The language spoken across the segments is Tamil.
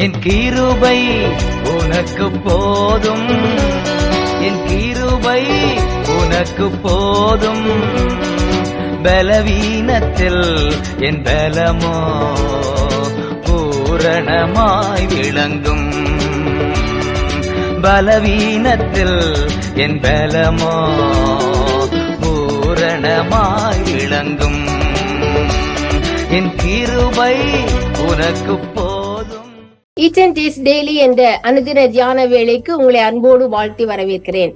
என் கீருபை உனக்கு போதும். என் கீருபை உனக்கு போதும். பலவீனத்தில் என் பலமோ பூரணமாய் விளங்கும். பலவீனத்தில் என் பலமோ பூரணமாய் விளங்கும். என் கிருபை உனக்கு போ ஈச் டேஸ் டெய்லி என்ற அனுதின தியான வேளைக்கு உங்களை அன்போடு வாழ்த்தி வரவேற்கிறேன்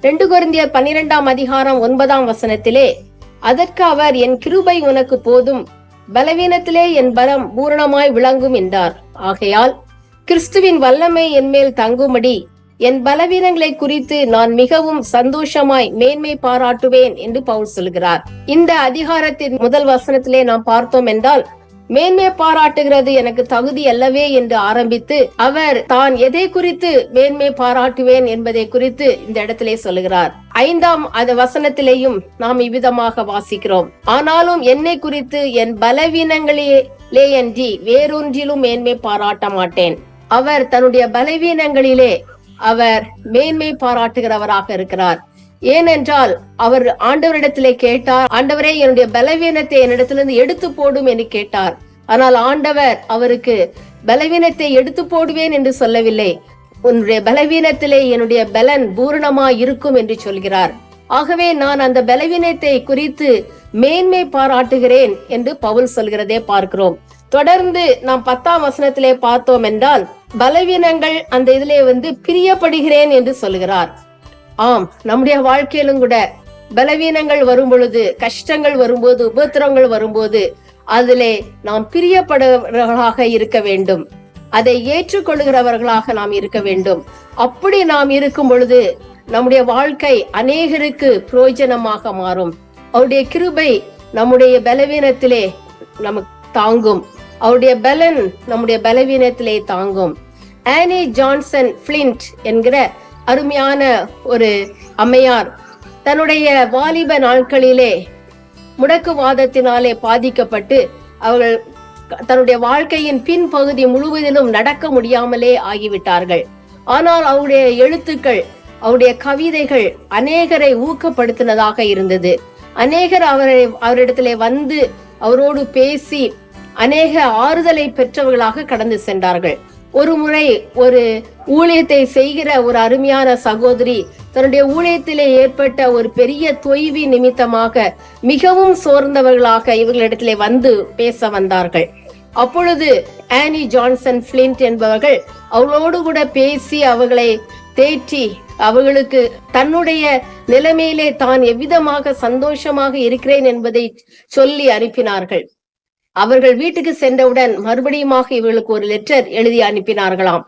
ரெண்டு குருந்தியர் பன்னிரெண்டாம் அதிகாரம் ஒன்பதாம் வசனத்திலே அதற்கு அவர் என் கிருபை உனக்கு போதும் பலவீனத்திலே என் பலம் பூரணமாய் விளங்கும் என்றார் ஆகையால் கிறிஸ்துவின் வல்லமை என் மேல் தங்கும்படி என் பலவீனங்களை குறித்து நான் மிகவும் சந்தோஷமாய் மேன்மை பாராட்டுவேன் என்று பவுல் சொல்கிறார். இந்த அதிகாரத்தின் முதல் வசனத்திலே நாம் பார்த்தோம் என்றால் மேன்மை பாராட்டுகிறது எனக்கு தகுதி அல்லவே என்று ஆரம்பித்து அவர் தான் எதை குறித்து மேன்மை பாராட்டுவேன் என்பதை குறித்து இந்த இடத்திலே சொல்லுகிறார். ஐந்தாம் அந்த வசனத்திலேயும் நாம் இவ்விதமாக வாசிக்கிறோம். ஆனாலும் என்னை குறித்து என் பலவீனங்களிலே அன்றி வேறொன்றிலும் மேன்மை பாராட்ட மாட்டேன். அவர் தன்னுடைய பலவீனங்களிலே அவர் மேன்மை பாராட்டுகிறவராக இருக்கிறார். ஏனென்றால் அவர் ஆண்டவரிடத்திலே கேட்டார் ஆண்டவரே என்னுடைய பலவீனத்தை என்னிடத்திலிருந்து எடுத்து போடும் என்று கேட்டார். ஆனால் ஆண்டவர் அவருக்கு பலவீனத்தை எடுத்து போடுவேன் என்று சொல்லவில்லை. உன்னுடைய பலவீனத்திலே என்னுடைய பலன் பூரணமாய் இருக்கும் என்று சொல்கிறார். ஆகவே நான் அந்த பலவீனத்தை குறித்து மேன்மை பாராட்டுகிறேன் என்று பவுல் சொல்கிறதே பார்க்கிறோம். தொடர்ந்து நாம் பத்தாம் வசனத்திலே பார்த்தோம் என்றால் பலவீனங்கள் அந்த இதிலே வந்து பிரியப்படுகிறேன் என்று சொல்கிறார். ஆம் நம்முடைய வாழ்க்கையிலும் கூட பலவீனங்கள் வரும்பொழுது கஷ்டங்கள் வரும்போது உபத்திரங்கள் வரும்போது அதிலே நாம் பிரியப்படுறவர்களாக இருக்க வேண்டும். அதை ஏற்றுக்கொள்கிறவர்களாக நாம் இருக்க வேண்டும். அப்படி நாம் இருக்கும் பொழுது நம்முடைய வாழ்க்கை அநேகருக்கு பிரயோஜனமாக மாறும். அவருடைய கிருபை நம்முடைய பலவீனத்திலே நமக்கு தாங்கும். அவருடைய பலன் நம்முடைய பலவீனத்திலே தாங்கும். ஆனி ஜான்சன் பிளின்ட் என்கிற அருமையான ஒரு அம்மையார். தன்னுடைய வாலிப நாட்களிலே முடக்குவாதத்தினாலே பாதிக்கப்பட்டு அவர்கள் தன்னுடைய வாழ்க்கையின் பின்பகுதி முழுவதிலும் நடக்க முடியாமலே ஆகிவிட்டார்கள். ஆனால் அவருடைய எழுத்துக்கள் அவருடைய கவிதைகள் அநேகரை ஊக்கப்படுத்தினதாக இருந்தது. அநேகர் அவரை அவரிடத்திலே வந்து அவரோடு பேசி அநேக ஆறுதலை பெற்றவர்களாக கடந்து சென்றார்கள். ஒரு முறை ஒரு ஊழியத்தை செய்கிற ஒரு அருமையான சகோதரி தன்னுடைய ஊழியத்திலே ஏற்பட்ட ஒரு பெரிய தொய்வி நிமித்தமாக மிகவும் சோர்ந்தவர்களாக இவர்களிடத்திலே வந்து பேச வந்தார்கள். அப்பொழுது ஆனி ஜான்சன் பிளின்ட் என்பவர்கள் அவளோடு கூட பேசி அவர்களை தேற்றி அவர்களுக்கு தன்னுடைய நிலைமையிலே தான் எவ்விதமாக சந்தோஷமாக இருக்கிறேன் என்பதை சொல்லி அனுப்பினார்கள். அவர்கள் வீட்டுக்கு சென்றவுடன் மறுபடியுமாக இவர்களுக்கு ஒரு லெட்டர் எழுதி அனுப்பினார்களாம்.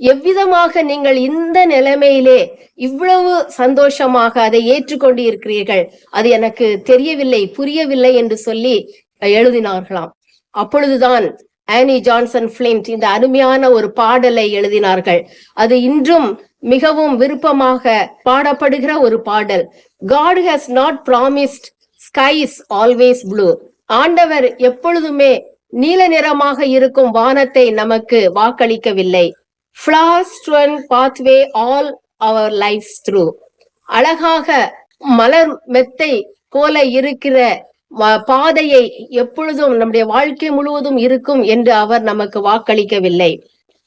எவ்விதமாக நீங்கள் இந்த நிலைமையிலே இவ்வளவு சந்தோஷமாக அதை ஏற்றுக்கொண்டு இருக்கிறீர்கள் அது எனக்கு தெரியவில்லை புரியவில்லை என்று சொல்லி எழுதினார்களாம். அப்பொழுதுதான் ஆனி ஜான்சன் பிளின்ட் இந்த அருமையான ஒரு பாடலை எழுதினார்கள். அது இன்றும் மிகவும் விருப்பமாக பாடப்படுகிற ஒரு பாடல். God has not promised skies always blue ஆண்டவர் எப்பொழுதுமே நீல நிறமாக இருக்கும் வானத்தை நமக்கு வாக்களிக்கவில்லை. Flowers pathway all our life through அழகாக மலர் மெத்தை போல இருக்கிற பாதையை எப்பொழுதும் நம்முடைய வாழ்க்கை முழுவதும் இருக்கும் என்று அவர் நமக்கு வாக்களிக்கவில்லை.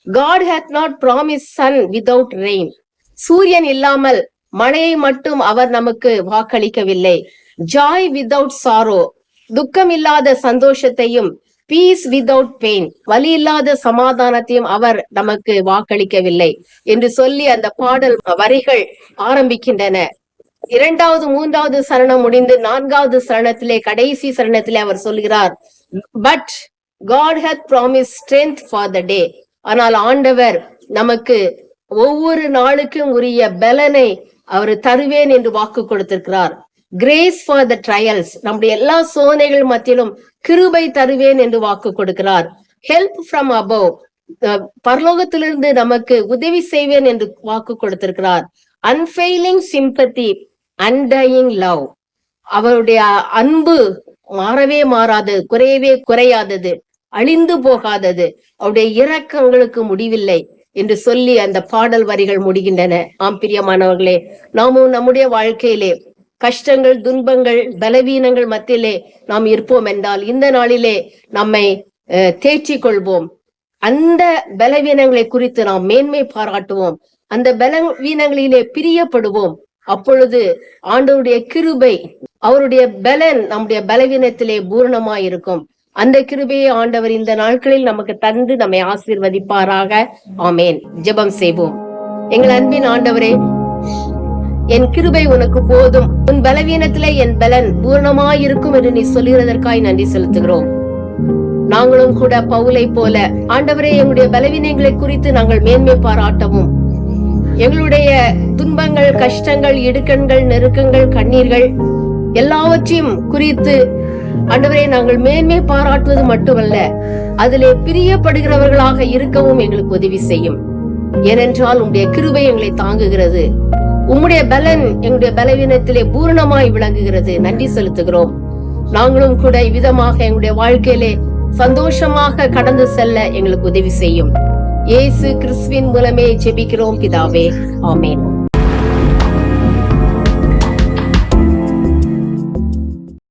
God hath not promised sun without rain சூரியன் இல்லாமல் மழையை மட்டும் அவர் நமக்கு வாக்களிக்கவில்லை. ஜாய் விதவுட் சாரோ துக்கம் இல்லாத சந்தோஷத்தையும் பீஸ் விதவுட் பெயின் வலி இல்லாத சமாதானத்தையும் அவர் நமக்கு வாக்களிக்கவில்லை என்று சொல்லி அந்த பாடல் வரிகள் ஆரம்பிக்கின்றன. இரண்டாவது மூன்றாவது சரணம் முடிந்து நான்காவது சரணத்திலே கடைசி சரணத்திலே அவர் சொல்கிறார் but God hath promised strength for the day ஆனால் ஆண்டவர் நமக்கு ஒவ்வொரு நாளுக்கும் உரிய பலனை அவர் தருவேன் என்று வாக்கு கொடுத்திருக்கிறார். கிரேஸ் ஃபார் த ட்ரையல்ஸ் நம்முடைய எல்லா சோதனைகள் மத்தியிலும் கிருபை தருவேன் என்று வாக்கு கொடுக்கிறார். ஹெல்ப் ஃப்ரம் அபோவ் அஹ் பரலோகத்திலிருந்து நமக்கு உதவி செய்வேன் என்று வாக்கு கொடுத்திருக்கிறார். அன்ஃபெயிலிங் சிம்பத்தி அன்டையிங் லவ் அவருடைய அன்பு மாறவே மாறாது குறையவே குறையாதது அழிந்து போகாதது. அவருடைய இரக்கங்களுக்கு முடிவில்லை என்று சொல்லி அந்த பாடல் வரிகள் முடிகின்றன. ஆம் பிரியமானவர்களே நாமும் நம்முடைய வாழ்க்கையிலே கஷ்டங்கள் துன்பங்கள் பலவீனங்கள் மத்தியிலே நாம் இருப்போம் என்றால் இந்த நாளிலே நம்மை அஹ், கொள்வோம் அந்த பலவீனங்களை குறித்து நாம் மேன்மை பாராட்டுவோம். அந்த பலவீனங்களிலே பிரியப்படுவோம். அப்பொழுது ஆண்டவருடைய கிருபை அவருடைய பலன் நம்முடைய பலவீனத்திலே பூரணமாய் இருக்கும் அந்த கிருபையை ஆண்டவர் இந்த நாட்களில் நமக்கு தந்து நம்மை ஆசீர்வதிப்பாராக. ஆமேன். ஜெபம் செய்வோம். எங்கள் அன்பின் ஆண்டவரே என் கிருபை உனக்கு போதும். உன் பலவீனத்திலே என் பலன் பூர்ணமாயிருக்கும் என்று நீ சொல்லுகிறதற்காய் நன்றி செலுத்துகிறோம். நாங்களும் கூட பவுலை போல ஆண்டவரே எங்களுடைய பலவீனங்களை குறித்து நாங்கள் மேன்மை பாராட்டவும். எங்களுடைய துன்பங்கள் கஷ்டங்கள் இடுக்கண்கள் நெருக்கங்கள் கண்ணீர்கள் எல்லாவற்றையும் குறித்து ஆண்டவரே நாங்கள் மேன்மை பாராட்டுவது மட்டுமல்ல அதிலே பிரியப்படுகிறவர்களாக இருக்கவும் எங்களுக்கு உதவி செய்யும். ஏனென்றால் உங்களுடைய கிருபை எங்களை தாங்குகிறது. உம்முடைய பலன் எங்களுடைய பலவீனத்திலே பூரணமாய் விளங்குகிறது. நன்றி செலுத்துகிறோம். நாங்களும் கூட இவ்விதமாக எங்களுடைய வாழ்க்கையிலே சந்தோஷமாக கடந்து செல்ல எங்களுக்கு உதவி செய்யும். இயேசு கிறிஸ்துவின் மூலமே ஜெபிக்கிறோம் பிதாவே. ஆமேன்.